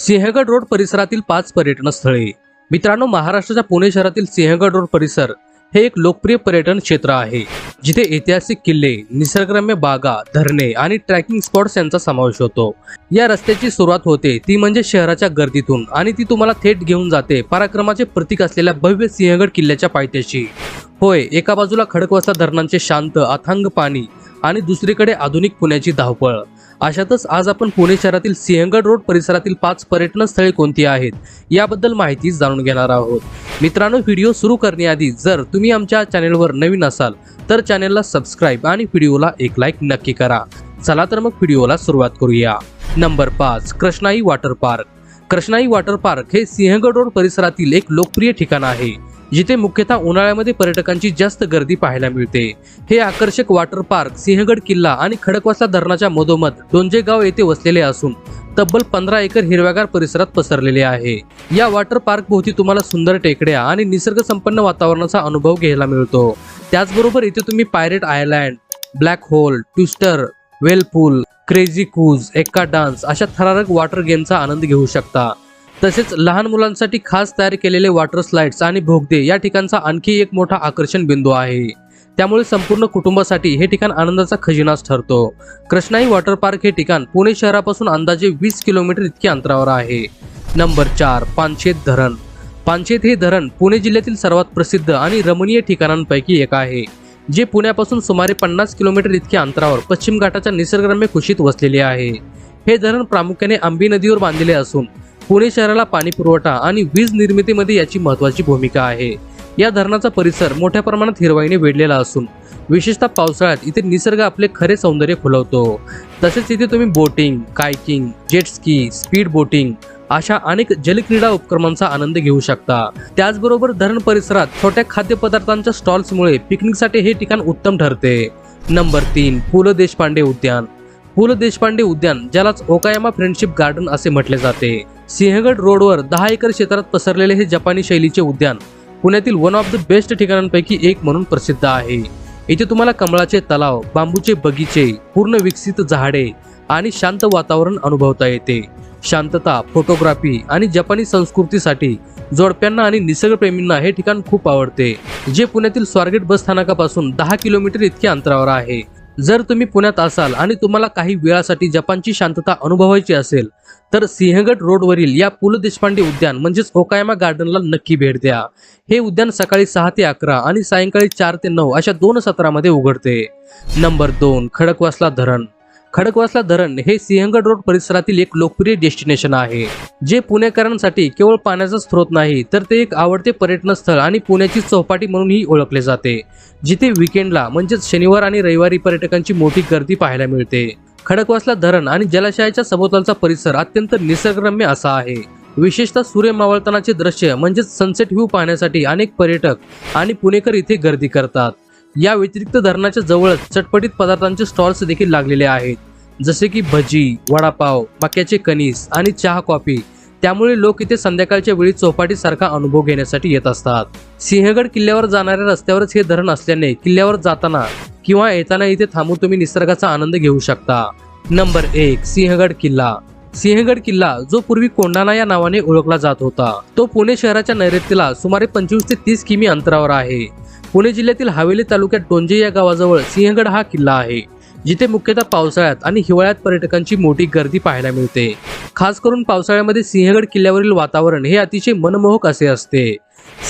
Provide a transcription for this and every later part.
Sinhagad road परिसरातील पाच पर्यटन स्थळे. मित्रांनो महाराष्ट्राच्या पुणे शहरातील सिंहगड रोड परिसर हे एक लोकप्रिय पर्यटन क्षेत्र आहे. जिथे ऐतिहासिक किल्ले निसर्गरम्य बागा धरणे आणि ट्रॅकिंग स्पॉट्स यांचा समावेश होतो. या रस्त्याची सुरुवात होते ती म्हणजे शहराच्या गर्दीतून आणि ती तुम्हाला थेट घेऊन जाते पराक्रमाचे प्रतीक असलेल्या भव्य सिंहगड किल्ल्याच्या पायथ्याशी. होय एका बाजूला खडकवासा धरणांचे शांत अथांग पाणी आणि दुसरीकडे आधुनिक पुण्याची धावपळ. अशातच आज आपण पुणे शहरातील सिंहगड रोड परिसरातील पाच पर्यटन स्थळे कोणती आहेत याबद्दल माहिती जाणून घेणार आहोत. मित्रांनो व्हिडिओ सुरू करण्याआधी जर तुम्ही आमच्या चॅनेलवर नवीन असाल तर चॅनेलला सबस्क्राईब आणि व्हिडिओला एक लाईक नक्की करा. चला तर मग व्हिडिओला सुरुवात करूया. नंबर पाच Krishnai water park. Krishnai water park हे सिंहगड रोड परिसरातील एक लोकप्रिय ठिकाण आहे. जिथे मुख्यतः उन्हाळ्यामध्ये पर्यटकांची जास्त गर्दी पाहायला मिळते. हे आकर्षक वॉटर पार्क सिंहगड किल्ला आणि खडकवासला धरणाच्या मधोमध दोनजे गाव येथे वसलेले असून तब्बल पंधरा एकर हिरव्यागार परिसरात पसरलेले आहे. या वॉटर पार्क भोवती तुम्हाला सुंदर टेकड्या आणि निसर्ग संपन्न वातावरणाचा अनुभव घ्यायला मिळतो. त्याचबरोबर इथे तुम्ही pirate island black hole twister whirlpool crazy कूज Ekka dance अशा थरारक वॉटर गेमचा आनंद घेऊ शकता. तसेच लहान मुलांसाठी खास तयार केलेले वॉटर स्लाइड्स आणि भोगदे या ठिकाणचा आणखी एक मोठा आकर्षण बिंदू आहे. त्यामुळे संपूर्ण कुटुंबासाठी हे ठिकाण आनंदाचा खजिनाच ठरतो. कृष्णाई वॉटर पार्क हे ठिकाण पुणे शहरापासून अंदाजे वीस किलोमीटर इतक्या अंतरावर आहे. नंबर चार पानशेत धरण. पानशेत हे धरण पुणे जिल्ह्यातील सर्वात प्रसिद्ध आणि रमणीय ठिकाणांपैकी एक आहे जे पुण्यापासून सुमारे पन्नास किलोमीटर इतक्या अंतरावर पश्चिम घाटाच्या निसर्गरम्य कुशीत वसलेले आहे. हे धरण प्रामुख्याने आंबी नदीवर बांधलेले असून पुणे शहराला पाणी पुरवठा आणि वीज निर्मितीमध्ये याची महत्वाची भूमिका आहे. या धरणाचा परिसर मोठ्या प्रमाणात हिरवाईने वेढलेला असून विशेषतः पावसाळ्यात इथे निसर्ग आपले खरे सौंदर्य फुलवतो. तसेच इथे तुम्ही boating kayaking jet ski speed boating अशा अनेक जलक्रीडा उपक्रमांचा आनंद घेऊ शकता. त्याचबरोबर धरण परिसरात छोट्या खाद्यपदार्थांच्या स्टॉल्समुळे पिकनिकसाठी हे ठिकाण उत्तम ठरते. नंबर तीन पु ल देशपांडे उद्यान. पु ल देशपांडे उद्यान ज्यालाच ओकायामा फ्रेंडशिप गार्डन असे म्हटले जाते. सिंहगड रोडवर दहा एकर क्षेत्रात पसरलेले हे जपानी शैलीचे उद्यान पुण्यातील वन ऑफ द बेस्ट ठिकाणांपैकी एक म्हणून प्रसिद्ध आहे. इथे तुम्हाला कमळाचे तलाव बांबूचे बगीचे पूर्ण विकसित झाडे आणि शांत वातावरण अनुभवता येते. शांतता फोटोग्राफी आणि जपानी संस्कृतीसाठी जोडप्यांना आणि निसर्गप्रेमींना हे ठिकाण खूप आवडते जे पुण्यातील स्वारगेट बस स्थानकापासून दहा किलोमीटर इतक्या अंतरावर आहे. जर तुम्ही पुण्यात असाल आणि तुम्हाला काही वेळासाठी जपानची शांतता अनुभवायची असेल तर सिंहगड रोडवरील या पु ल देशपांडे उद्यान म्हणजेच ओकायमा गार्डनला नक्की भेट द्या. हे उद्यान सकाळी सहा ते अकरा आणि सायंकाळी चार ते नऊ अशा दोन सत्रामध्ये उघडते. नंबर दोन खडकवासला धरण. खडकवासला धरण हे सिंहगड रोड परिसरातील एक लोकप्रिय डेस्टिनेशन आहे जे पुणेकरांसाठी केवळ पाण्याचा स्रोत नाही तर ते एक आवडते पर्यटन स्थळ आणि पुण्याची चौपाटी म्हणूनही ओळखले जाते जिथे विकेंडला म्हणजेच शनिवार आणि रविवारी पर्यटकांची मोठी गर्दी पाहायला मिळते. खडकवासला धरण आणि जलाशयाच्या सभोवतालचा परिसर अत्यंत निसर्गरम्य असा आहे. विशेषतः सूर्य मावळतानाचे दृश्य म्हणजेच सनसेट व्ह्यू पाहण्यासाठी अनेक पर्यटक आणि पुणेकर इथे गर्दी करतात. या व्यतिरिक्त धरणाच्या जवळच चटपटीत पदार्थांचे स्टॉल्स देखील लागलेले आहेत. जसे की भजी वडापाव मक्याचे कणीस आणि चहा कॉफी. त्यामुळे लोक इथे संध्याकाळच्या वेळी चौपाटीसारखा अनुभव घेण्यासाठी येत असतात. सिंहगड किल्ल्यावर जाणाऱ्या रस्त्यावरच हे धरण असल्याने किल्ल्यावर जाताना किंवा येताना इथे थांबून तुम्ही निसर्गाचा आनंद घेऊ शकता. नंबर एक सिंहगड किल्ला. सिंहगड किल्ला जो पूर्वी कोंढाणा या नावाने ओळखला जात होता. तो पुणे शहराच्या नैऋत्यला सुमारे पंचवीस ते तीस किमी अंतरावर आहे. पुणे जिल्ह्यातील हवेली तालुक्यात टोंजे या गावाजवळ सिंहगड हा किल्ला आहे जिथे मुख्यतः पावसाळ्यात आणि हिवाळ्यात पर्यटकांची मोठी गर्दी पाहायला मिळते. खास करून पावसाळ्यामध्ये सिंहगड किल्ल्यावरील वातावरण हे अतिशय मनमोहक असे असते.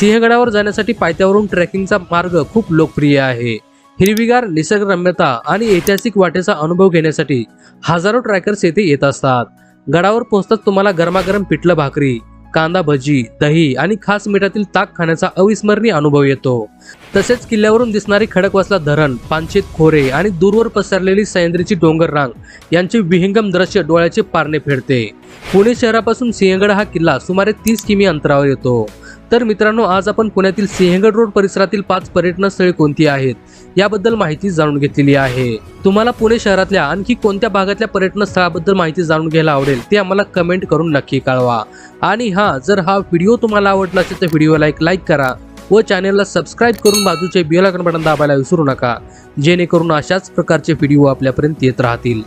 सिंहगडावर जाण्यासाठी पायथ्यावरून ट्रेकिंगचा मार्ग खूप लोकप्रिय आहे. हिरवीगार निसर्गरम्यता आणि ऐतिहासिक वाटेचा अनुभव घेण्यासाठी हजारो ट्रॅकर्स येथे येत असतात. गडावर पोहोचताच तुम्हाला गरमागरम पिठलं भाकरी कांदा भजी दही आणि खास मिठातील ताक खाण्याचा अविस्मरणीय अनुभव येतो. तसेच किल्ल्यावरून दिसणारी खडकवासला धरण पानशेत खोरे आणि दूरवर पसरलेली सह्याद्रीची डोंगर रांग यांचे विहंगम दृश्य डोळ्याचे पारणे फेडते. पुणे शहरापासून सिंहगड हा किल्ला सुमारे तीस किमी अंतरावर येतो. तर मित्रांनो आज आपण पुण्यातील सिंहगड रोड परिसरातील पाच पर्यटन स्थळे कोणती आहेत याबद्दल माहिती जाणून घेतलेली आहे. तुम्हाला पुणे शहरातल्या आणखी कोणत्या भागातल्या पर्यटन स्थळाबद्दल माहिती जाणून घ्यायला आवडेल ते आम्हाला कमेंट करून नक्की कळवा. आणि हा जर हा व्हिडिओ तुम्हाला आवडला असेल तर व्हिडिओला एक लाईक करा व चॅनलला सबस्क्राईब करून बाजूचे बेल आयकॉन बटन दाबायला विसरू नका जेणेकरून अशाच प्रकारचे व्हिडिओ आपल्यापर्यंत येत राहतील.